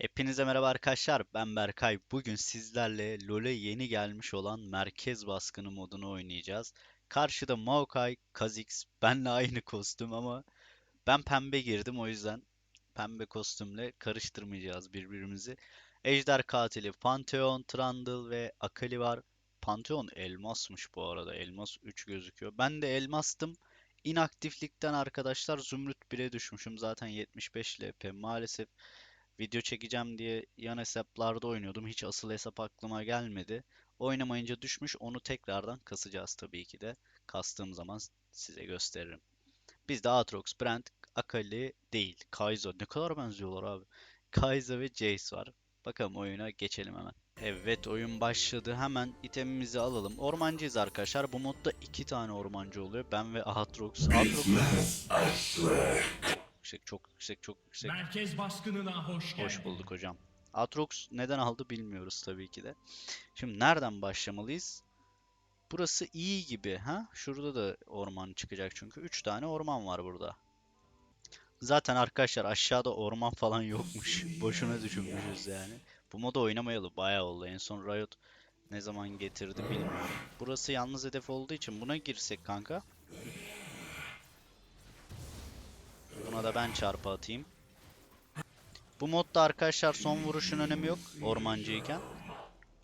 Hepinize merhaba arkadaşlar. Ben Berkay. Bugün sizlerle LoL'e yeni gelmiş olan Merkez Baskını modunu oynayacağız. Karşıda Maokai, Kha'Zix, benle aynı kostüm ama ben pembe girdim o yüzden pembe kostümle karıştırmayacağız birbirimizi. Ejder Katili, Pantheon, Trundle ve Akali var. Pantheon elmasmış bu arada. Elmas 3 gözüküyor. Ben de elmastım. İnaktiflikten arkadaşlar Zümrüt 1'e düşmüşüm. Zaten 75 LP. Maalesef video çekeceğim diye yan hesaplarda oynuyordum. Hiç asıl hesap aklıma gelmedi. Oynamayınca düşmüş. Onu tekrardan kasacağız tabii ki de. Kastığım zaman size gösteririm. Bizde Aatrox, Brand, Akali değil. Kai'Sa. Ne kadar benziyorlar abi. Kai'Sa ve Jace var. Bakalım oyuna geçelim hemen. Evet oyun başladı. Hemen itemimizi alalım. Ormancıyız arkadaşlar. Bu modda iki tane ormancı oluyor. Ben ve Aatrox. Aatrox yüksek, çok yüksek, çok yüksek. Merkez baskınına hoş geldin. Hoş bulduk hocam. Atrox neden aldı bilmiyoruz tabii ki de. Şimdi nereden başlamalıyız? Burası iyi gibi. Ha? Şurada da orman çıkacak çünkü. 3 tane orman var burada. Zaten arkadaşlar aşağıda orman falan yokmuş. Boşuna düşünmüşüz yani. Bu moda oynamayalı bayağı oldu. En son Riot ne zaman getirdi bilmiyorum. Burası yalnız hedef olduğu için buna girsek kanka. Buna da ben çarpı atayım. Bu modda arkadaşlar son vuruşun önemi yok ormancıyken.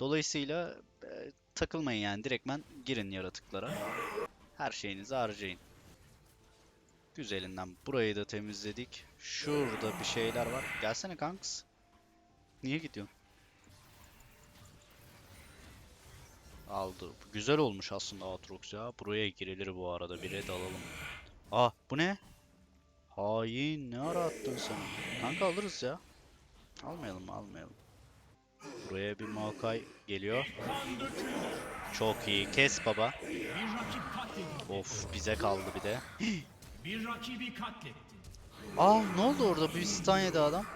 Dolayısıyla e, takılmayın yani direktmen girin yaratıklara. Her şeyinizi harcayın. Güzelinden burayı da temizledik. Şurada bir şeyler var. Gelsene kanks. Niye gidiyorsun? Aldı. Güzel olmuş aslında Aatrox ya. Buraya girilir bu arada. Bir red alalım. Ah bu ne? Hain ne ara attın sen? Kanka alırız ya. Almayalım? Almayalım. Buraya bir Maokai geliyor. Çok iyi. Kes baba. Of bize kaldı bir de. Bir rakibi katletti. Aa ne oldu orada? Bir stun yedi adam.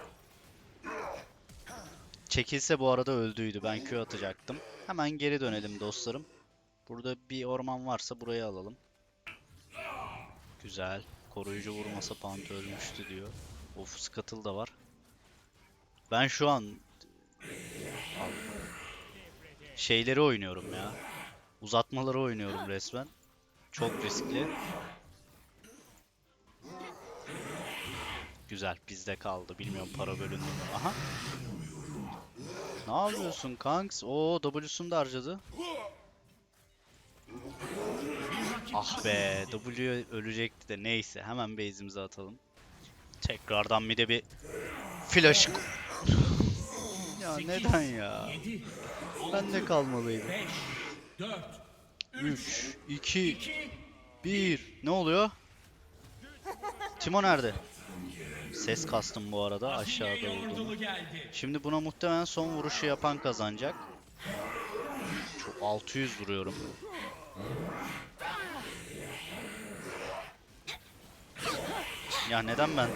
Çekilse bu arada öldüydü. Ben Q atacaktım. Hemen geri dönelim dostlarım. Burada bir orman varsa burayı alalım. Güzel. Koruyucu vurmasa Pant ölmüştü diyor. Of Scuttle da var. Ben şu an şeyleri oynuyorum ya. Uzatmaları oynuyorum resmen. Çok riskli. Güzel bizde kaldı. Bilmiyorum para bölündü mü. Aha. Ne yapıyorsun kanks? Oo W'sunu da harcadı. Ah be W ölecekti de neyse hemen base'imize atalım. Tekrardan bir de bir flash Ya neden ya? 7, Ben de kalmalıydım. 5, 4, 3, 2, 2, 1. Ne oluyor? Timo nerede? Ses kastım bu arada aşağıda olduğunu. Şimdi buna muhtemelen son vuruşu yapan kazanacak. Çok 600 vuruyorum. Ya neden ben?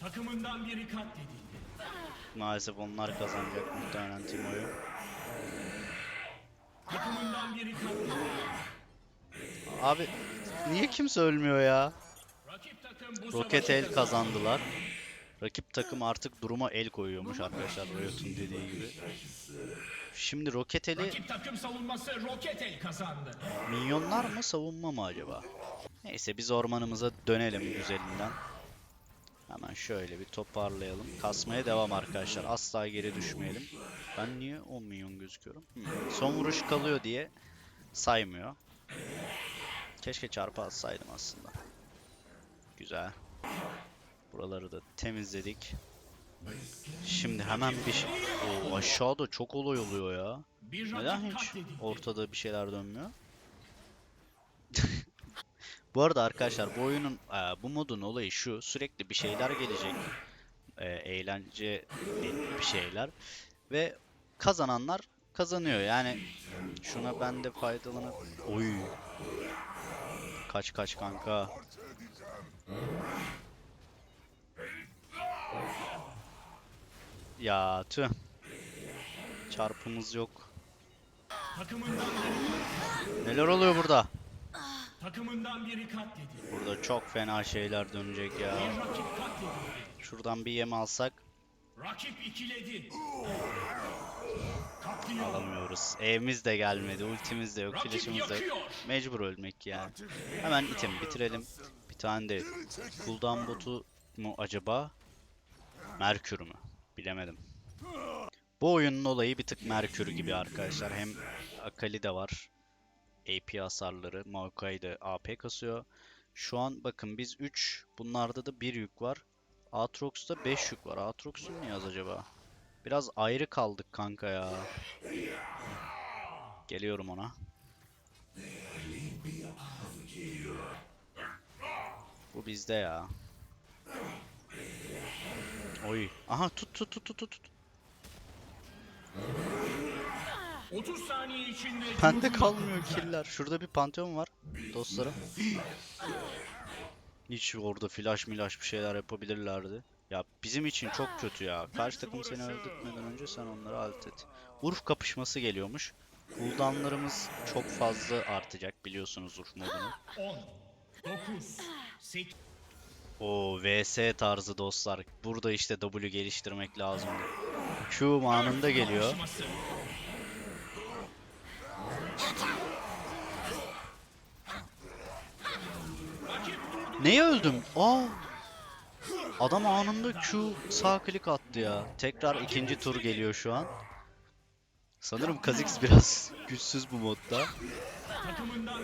Takımından biri katledildi. Maalesef onlar kazanacak muhtemelen Timo'yu. Takımından biri katledildi. Abi niye kimse ölmüyor ya? Rakip takım bu Roket el kazandılar. Rakip takım artık duruma el koyuyormuş arkadaşlar Riot'un dediği gibi. Şimdi roket eli Rakip takım savunması roket el kazandı. Minyonlar mı savunma mı acaba? Neyse biz ormanımıza dönelim güzelinden. Hemen şöyle bir toparlayalım. Kasmaya devam arkadaşlar. Asla geri düşmeyelim. Ben niye 10 milyon gözüküyorum? Hmm. Son vuruş kalıyor diye saymıyor. Keşke çarpı atsaydım aslında. Güzel. Buraları da temizledik. Şimdi hemen bir şey... Oo, aşağıda çok olay oluyor ya. Neden hiç ortada bir şeyler dönmüyor? Bu arada arkadaşlar bu oyunun e, bu modun olayı şu. Sürekli bir şeyler gelecek. E, eğlence bir şeyler. Ve kazananlar kazanıyor. Yani şuna ben de faydalanıp oy. Kaç kaç kanka ya tüh çarpımız yok Neler oluyor burada? Takımından biri katledildi. Burada çok fena şeyler dönecek ya. Bir rakip katledildi. Şuradan bir yem alsak Rakip ikiledi. Alamıyoruz. Evimiz de gelmedi, ultimiz de yok, flash'ımız da yok. Mecbur ölmek yani. Hemen itemi bitirelim. Bir tane de cooldown botu mu acaba? Merkür mü? Bilemedim. Bu oyunun olayı bir tık Merkür gibi arkadaşlar. Hem Akali de var. AP hasarları. Maokai de AP kasıyor. Şu an bakın biz 3. Bunlarda da 1 yük var. Aatrox'ta 5 yük var. Aatrox'un ne yaz acaba? Biraz ayrı kaldık kanka ya. Geliyorum ona. Bu bizde ya. Oy. Aha tut tut tut tut tut. 30 saniye içinde Bende kalmıyor killer. Şurada bir pantheon var dostlarım. Hiç orada flash milaş bir şeyler yapabilirlerdi. Ya bizim için çok kötü ya. Karşı takım seni öldürtmeden önce sen onları alt et. Urf kapışması geliyormuş. Cooldownlarımız çok fazla artacak biliyorsunuz Urf modunu. 10, 9, 8, O VS tarzı dostlar. Burada işte W geliştirmek lazımdı. Q anında geliyor. Neye öldüm? Aa! Adam anında Q sağ klik attı ya. Tekrar ikinci tur geliyor şu an. Sanırım Kha'Zix biraz güçsüz bu modda. Takımından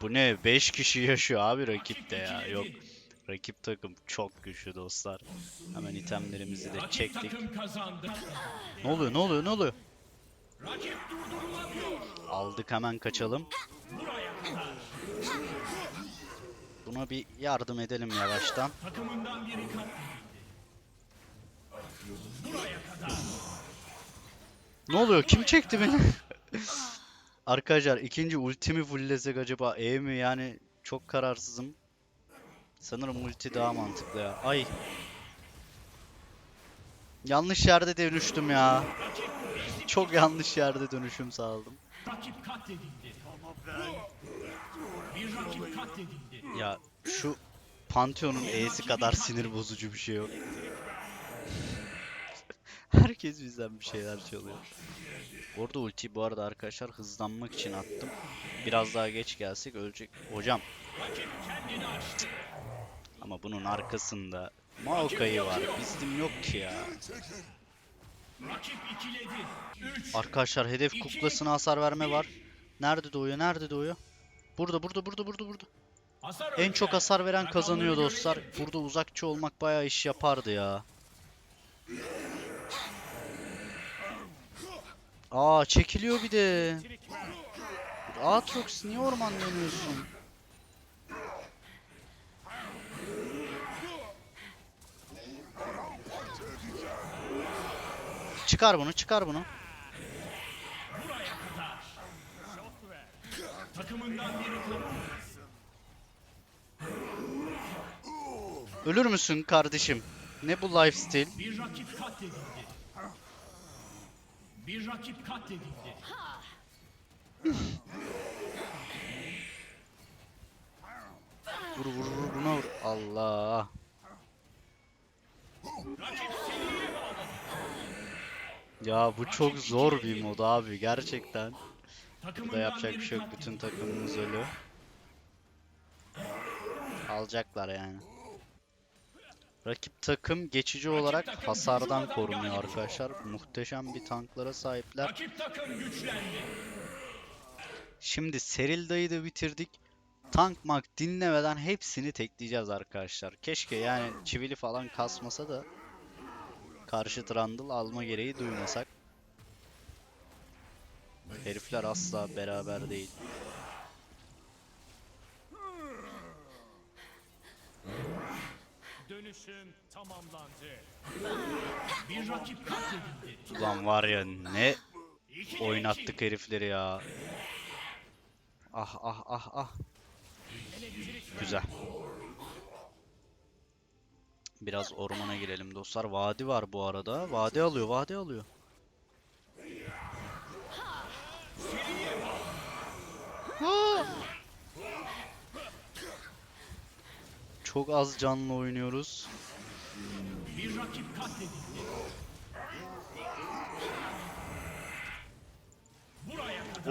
Bu ne? 5 kişi yaşıyor abi rakipte ya. Yok. Rakip takım çok güçlü dostlar. Hemen itemlerimizi de çektik. Ne oluyor? Ne oluyor? Ne oluyor? Aldık hemen kaçalım. Buna bir yardım edelim yavaştan. Ne oluyor? Kim çekti beni? Arkadaşlar ikinci ultimi fulllesek acaba E mi? Yani çok kararsızım. Sanırım ulti daha mantıklı ya. Ay. Yanlış yerde dönüştüm ya. Çok yanlış yerde dönüşüm sağladım. Ya şu Pantheon'un E'si kadar sinir bozucu bir şey yok. Herkes bizden bir şeyler çalıyor. Orada ulti bu arada arkadaşlar hızlanmak için attım. Biraz daha geç gelsek ölecek. Hocam ama bunun arkasında Maokai var. Bizim yok ki ya. Rakip ikiledi. 3, Arkadaşlar hedef kuklasına hasar verme var. Nerede doğuyor? Nerede doğuyor? Burada burada burada burada burada. En çok hasar veren kazanıyor dostlar. Burada uzakçı olmak bayağı iş yapardı ya. Aa çekiliyor bir de. Aatrox niye orman dönüyorsun? Çıkar bunu, çıkar bunu. Ölür müsün kardeşim? Ne bu lifesteal? Bir rakip katledildi. Bir rakip katledildi. Vur vur vur buna vur. Allah. Ya bu çok zor bir mod abi gerçekten. Burada yapacak bir şey yok. Bütün takımımız ölü. Alacaklar yani. Rakip takım geçici olarak hasardan korunuyor arkadaşlar. Muhteşem bir tanklara sahipler. Şimdi Serilda'yı da bitirdik. Tank mak dinlemeden hepsini tekleyeceğiz arkadaşlar. Keşke yani çivili falan kasmasa da karşı Trundle alma gereği duymasak. Herifler asla beraber değil. Dönüşüm tamamlandı. Bir rakip katledildi. Ulan var ya ne oynattık herifleri ya. Ah ah ah ah. Güzel. Biraz ormana girelim dostlar. Vadi var bu arada. Vadi alıyor, vadi alıyor. Aa! Çok az canlı oynuyoruz. Bir rakip katledildi.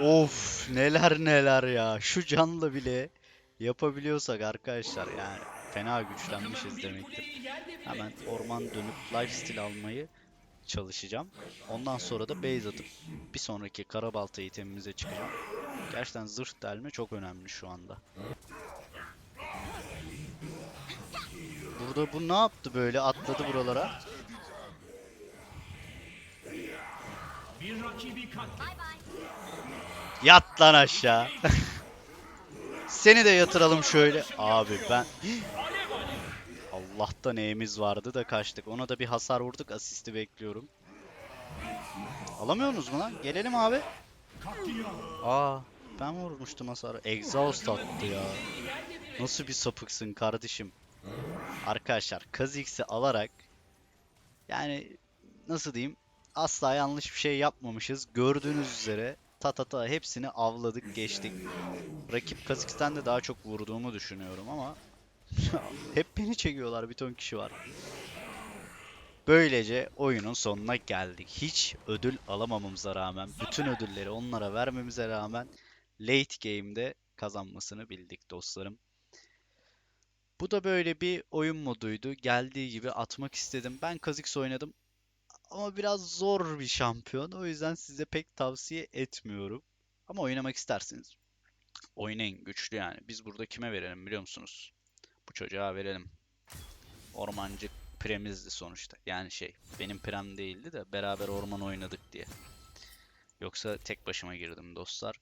Of neler neler ya. Şu canlı bile yapabiliyorsak arkadaşlar yani fena güçlenmişiz demektir. Hemen orman dönüp lifesteal almayı çalışacağım. Ondan sonra da base atıp bir sonraki karabalta itemimize çıkacağım. Gerçekten zırh delme çok önemli şu anda. Burada bu ne yaptı böyle atladı buralara. Yat lan aşağı. Seni de yatıralım şöyle. Abi ben... Allah'tan neyimiz vardı da kaçtık. Ona da bir hasar vurduk. Asisti bekliyorum. Alamıyorsunuz mu lan? Gelelim abi. Aa, ben vurmuştum hasarı. Exhaust attı ya. Nasıl bir sapıksın kardeşim? Arkadaşlar Kha'Zix'i alarak yani nasıl diyeyim asla yanlış bir şey yapmamışız. Gördüğünüz üzere ta ta ta hepsini avladık geçtik. Rakip Kha'Zix'ten de daha çok vurduğumu düşünüyorum ama hep beni çekiyorlar bir ton kişi var. Böylece oyunun sonuna geldik. Hiç ödül alamamamıza rağmen, bütün ödülleri onlara vermemize rağmen late game'de kazanmasını bildik dostlarım. Bu da böyle bir oyun moduydu. Geldiği gibi atmak istedim. Ben Kha'Zix oynadım ama biraz zor bir şampiyon. O yüzden size pek tavsiye etmiyorum. Ama oynamak isterseniz oynayın güçlü yani. Biz burada kime verelim biliyor musunuz? Bu çocuğa verelim. Ormancı premizdi sonuçta. Yani şey benim prem değildi de beraber orman oynadık diye. Yoksa tek başıma girdim dostlar.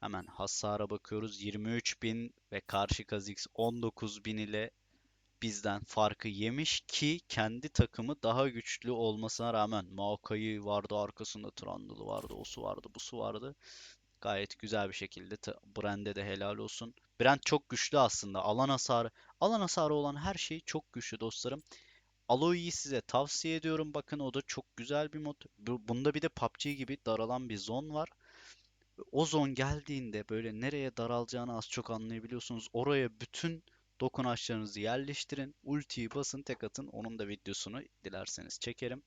Hemen hasara bakıyoruz. 23.000 ve karşı Kha'Zix 19.000 ile bizden farkı yemiş ki kendi takımı daha güçlü olmasına rağmen Maokai'yi vardı arkasında Trundle'ı vardı, osu vardı, busu vardı. Gayet güzel bir şekilde Brand'e de helal olsun. Brand çok güçlü aslında. Alan hasarı, alan hasarı olan her şey çok güçlü dostlarım. Aloy'yi size tavsiye ediyorum. Bakın o da çok güzel bir mod. Bu- Bunda bir de PUBG gibi daralan bir zon var. O zon geldiğinde böyle nereye daralacağını az çok anlayabiliyorsunuz. Oraya bütün dokunaçlarınızı yerleştirin. Ultiyi basın tek atın. Onun da videosunu dilerseniz çekerim.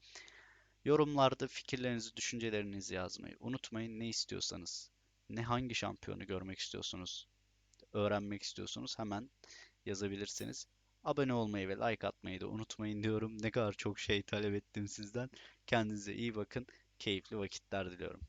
Yorumlarda fikirlerinizi, düşüncelerinizi yazmayı unutmayın. Ne istiyorsanız, ne hangi şampiyonu görmek istiyorsunuz, öğrenmek istiyorsunuz hemen yazabilirsiniz. Abone olmayı ve like atmayı da unutmayın diyorum. Ne kadar çok şey talep ettim sizden. Kendinize iyi bakın. Keyifli vakitler diliyorum.